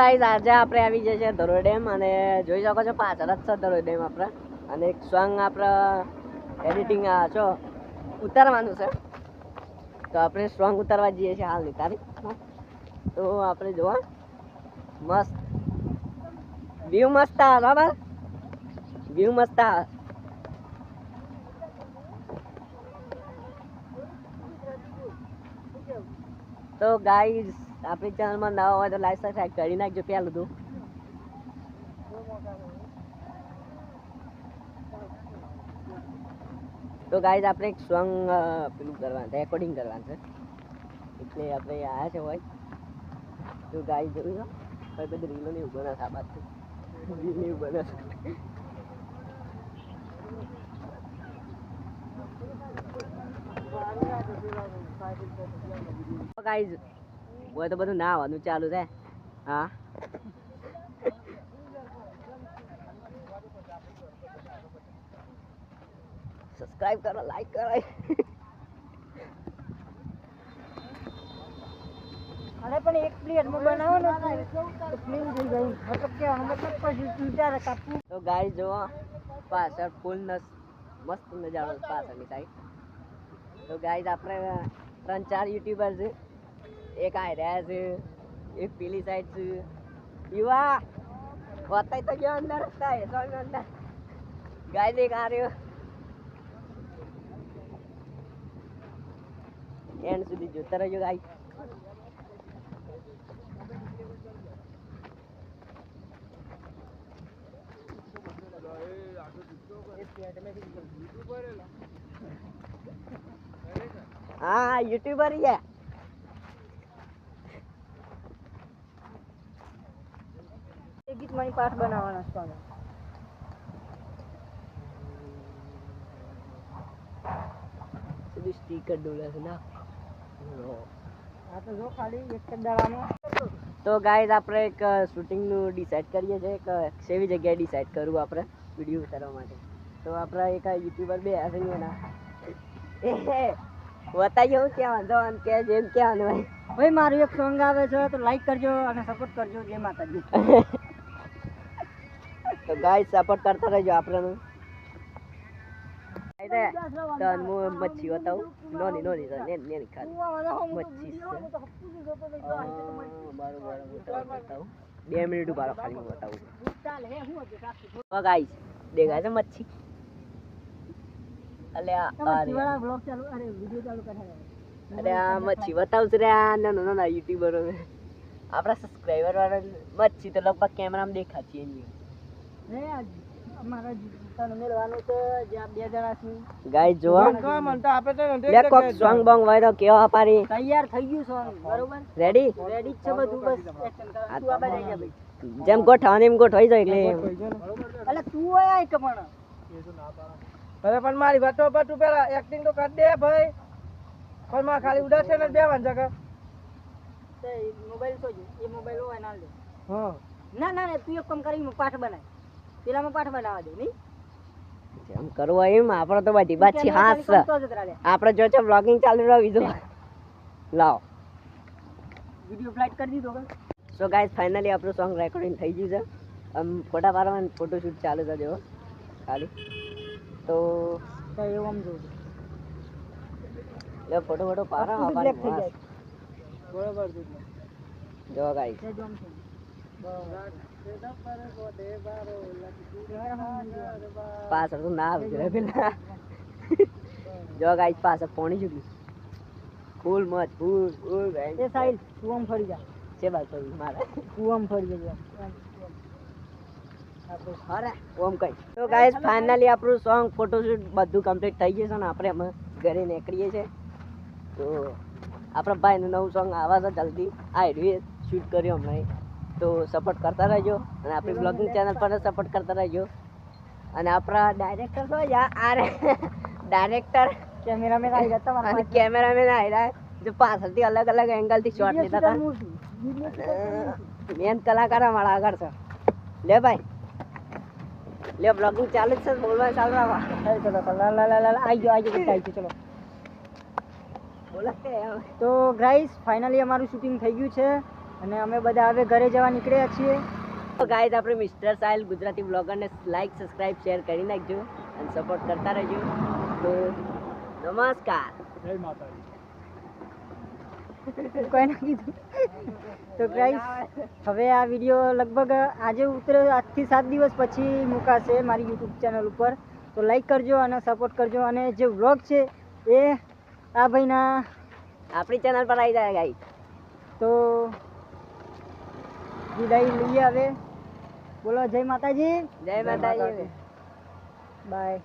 Guys આજે આપણે આવી જઈએ છીએ ધરોઈ ડેમ અને જોઈ શકો છો પાછળ જ છે ધરોઈ ડેમ આપણે. અને એક સોંગ આપણે એડિટિંગ છો ઉતારવાનું છે. તો આપણે સોંગ ઉતારવા જઈએ છીએ હાલ તારીખમાં તો આપણે જોવા. મસ્ત. વ્યૂ મસ્ત આવે બરાબર વ્યૂ મસ્ત આવે તો ગાઈઝ આપણી ચેનલમાં નવા હોય તો લાઈક સબસ્ક્રાઈબ કરી નાખજો પહેલું તું. તો ગાઈઝ આપણે એક સોંગ પેલું કરવાનું રેકોર્ડિંગ કરવાનું છે. એટલે આપણે આવ્યા છે હોય. તો ગાઈ જોયું છો? ભાઈ બધી રીલો ને ઊભો ના થા રીલ ને ઊભો ના ગાઈઝ હોય તો બધું ના આવવાનું ચાલુ છે હા? સબસ્ક્રાઇબ કરો લાઈક કરો. અને પણ એક પ્લેટમાં તો ક્લીન થઈ જાય. મતલબ કે મતલબ પછી વિચારે કાપવું. તો ગાઈ જો પાછળ ફૂલ નસ મસ્ત નજારો પાછળની સાઈડ તો ગાઈઝ આપણે ત્રણ ચાર યુટ્યુબર છે. એક આ રહ્યા છે એક પેલી સાઈડ છે યુવા બતાય તો ગયો અંદર થાય તો અંદર ગાય દે કાર્યો રહ્યો એન્ડ સુધી જોતા રહેજો ગાય હા યુટ્યુબર છે ગીત પાઠ બનાવવાનો છે તમે સીધું સ્ટીકર ડોલા છે ના આ તો જો ખાલી એક જ દાડામાં. તો ગાઈઝ આપણે એક શૂટિંગનું ડિસાઈડ કરીએ છીએ એક સેવી જગ્યાએ ડિસાઈડ કરવું આપણે વીડિયો ઉતારવા માટે. તો આપણા એક યુટ્યુબર બે ને એના. એ બતાવીએ હું ક્યાં વાંધો આમ કે જેમ ક્યાં ભાઈ ભાઈ મારું એક સોંગ આવે છે તો લાઈક કરજો અને સપોર્ટ કરજો જે માતાજી. તો ગાય સપોર્ટ કરતા રહેજો આપણને. તો હું મચ્છી બતાવું. નોની નોની ખાલી. મચ્છી છે. બતાવું. બે મિનિટ ઊભા ખાલી હું બતાવું. દેખાય છે મચ્છી? અલે આ આ બ્લોગ ચાલુ અરે વિડિયો ચાલુ અરે આ મચ્છી બતાવશે રે આ નાના નાના યુટ્યુબરો આપણા સબસ્ક્રાઈબર વાળા મચ્છી તો લગભગ કેમેરામાં દેખાતી એની જેમ ગોઠવાની એમ ગોઠવાઈ જાય એટલે તું હોય પણ. હવે પણ મારી વાતો પર તું પેલા એક્ટિંગ તો કરી દે ભાઈ. પણ માં ખાલી ઉડાશે ને બે જગા તે મોબાઈલ તો એ મોબાઈલ હોય ના લે હા. ના ના ના તું એક કામ કરી પાઠ બનાય. પેલામાં પાઠ બનાવવા દે નહીં? જેમ કરવું એમ આપણે તો બધી હાસ છે. આપણે જો છે બ્લોગિંગ ચાલુ રહ્યો બીજું લાવો. વિડિયો ફ્લાઇટ કરી દીધો સો ગાઈઝ ફાઇનલી આપણું સોંગ રેકોર્ડિંગ થઈ ગયું છે. આમ ફોટા પાડવાનું ફોટોશૂટ ચાલુ છે જેવો ખાલી તો એવું આમ એ ફોટો ફોટો પાડો. બરોબર જો ગાઈઝ જો. પાછળ તો ના આવી પેલા. જો ગાઈ પાછળ પોણી ચૂકી. ફૂલ મત ફૂલ ફૂલ એ સાઈલ તું આમ ફરી જા. છે બાદ તો મારા. તું આમ ફરી જા. અરે ઓમ કઈ. તો ગાઈસ ફાઇનલી આપણું સોંગ ફોટોશૂટ બધું કમ્પ્લીટ થઈ ગયું છે ને આપણે અમે ઘરે નીકળીએ છીએ. તો આપણા ભાઈનું નવું સોંગ આવે છે જલ્દી. આ એડવી શૂટ કર્યું હમણાં તો સપોર્ટ કરતા રહેજો. અને આપણી બ્લોગિંગ ચેનલ પર સપોર્ટ કરતા રહેજો. અને આપણા ડાયરેક્ટર તો યા ડાયરેક્ટર કેમેરામેન આવી ગયા તમારા અને કેમેરામેન આવી રહ્યા જો પાછળથી અલગ અલગ એંગલથી શોટ લીધા હતા. મેન કલાકાર અમારા આગળ છે. લે ભાઈ. લે બ્લોગિંગ ચાલુ છે બોલવા ચાલુ રાખવા ચાલ. લા લા લા લા લા. ગયો આવી ગયો બધા ગયો ચલો. તો ગ્રાઈસ ફાઇનલી અમારું શૂટિંગ થઈ ગયું છે. અને અમે બધા હવે ઘરે જવા નીકળ્યા છીએ. તો ગાઈઝ આપણે મિસ્ટર સાહિલ ગુજરાતી બ્લોગરને લાઈક સબસ્ક્રાઇબ શેર કરી નાખજો અને સપોર્ટ કરતા રહેજો. તો નમસ્કાર. જય માતાજી. કોઈ ના કીધું. તો ગાઈઝ હવે આ વીડિયો લગભગ આજે ઉતરે આજથી સાત દિવસ પછી મુકાશે મારી યુટ્યુબ ચેનલ ઉપર. તો લાઈક કરજો અને સપોર્ટ કરજો. અને જે વ્લોગ છે એ આ ભાઈના આપણી ચેનલ પર આવી જાય ગાઈઝ તો વિદાય લઈએ હવે. બોલો જય માતાજી. જય માતાજી. બાય.